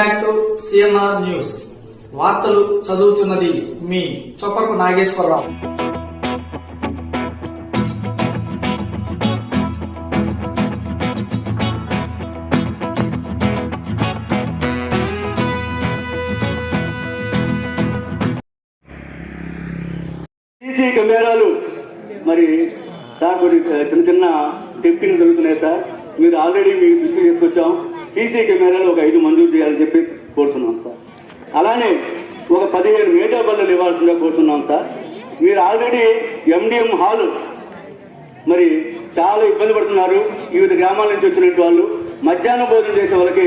Back to CNR news. వార్తలు చదువుతున్నది మీ చొప్పకు Nageswararao. CC కెమెరాలు. మరి సార్ కొన్ని చిన్న చిన్న టెక్నిక్ జరుగుతున్నాయి సార్. మీరు ఆల్రెడీ మీ దృష్టి తీసుకొచ్చాం. సీసీ కెమెరాలు ఒక ఐదు మంజూరు చేయాలని చెప్పి కోరుతున్నాం సార్. అలానే ఒక పదిహేను మీటర్ బల్లలు ఇవ్వాల్సిందిగా కోరుతున్నాం సార్. మీరు ఆల్రెడీ ఎండిఎం హాల్ మరి చాలా ఇబ్బంది పడుతున్నారు. వివిధ గ్రామాల నుంచి వచ్చినట్టు వాళ్ళు. మధ్యాహ్నం భోజనం చేసే వాళ్ళకి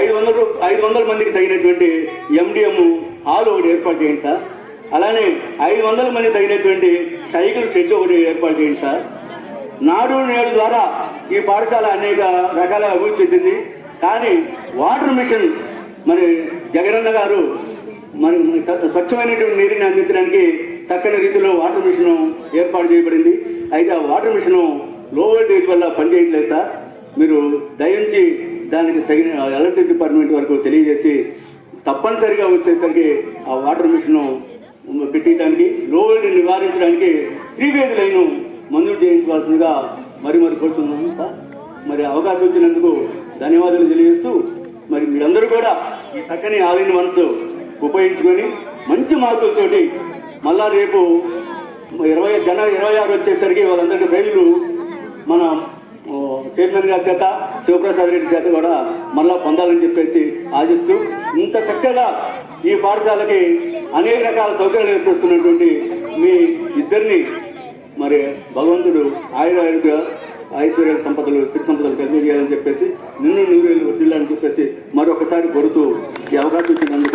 ఐదు వందల ఐదు వందల మందికి తగినటువంటి ఎండిఎం హాల్ ఒకటి ఏర్పాటు చేయండి సార్. అలానే ఐదు వందల మంది తగినటువంటి సైకిల్ షెడ్ ఒకటి ఏర్పాటు చేయండి సార్. నాడు నేడు ద్వారా ఈ పాఠశాల అనేక రకాల అభివృద్ధి చెందింది. కానీ వాటర్ మిషన్ మరి జగనన్న గారు మరి స్వచ్ఛమైనటువంటి నీటిని అందించడానికి చక్కని రీతిలో వాటర్ మిషన్ ఏర్పాటు చేయబడింది. అయితే ఆ వాటర్ మిషన్లో వోల్టేజ్ వల్ల పనిచేయట్లేదు సార్. మీరు దయించి దానికి తగిన ఎలక్ట్రిక్ డిపార్ట్మెంట్ వరకు తెలియజేసి తప్పనిసరిగా వచ్చేసరికి ఆ వాటర్ మిషన్ పెట్టడానికి లో వోల్టేజ్ నివారించడానికి త్రీవేజ్ లైన్ మంజూరు చేయించవలసిందిగా మరి మరి కోరుతున్నాము సార్. మరి అవకాశం వచ్చినందుకు ధన్యవాదాలు తెలియజేస్తూ మరి మీరందరూ కూడా ఈ చక్కని ఆలయం మనసు ఉపయోగించుకొని మంచి మార్కులతోటి మళ్ళా రేపు ఇరవై జనవరి ఇరవై ఆరు వచ్చేసరికి వాళ్ళందరికీ ప్రైజులు మన చైర్మన్ గారి చేత శివప్రసాద్ రెడ్డి చేత కూడా మళ్ళా పొందాలని చెప్పేసి ఆశిస్తూ ఇంత చక్కగా ఈ పాఠశాలకి అనేక రకాల సౌకర్యాలు ఏర్పరుస్తున్నటువంటి మీ ఇద్దరిని మరి భగవంతుడు ఆయుర ఐశ్వర్య సంపదలు సిరి సంపదలు కలిగేయాలని చెప్పేసి నిన్ను నువ్వేళ్ళు వర్దిల్లాలని చెప్పేసి మరొకసారి కొడుతూ ఈ అవకాశం ఇచ్చినందుకు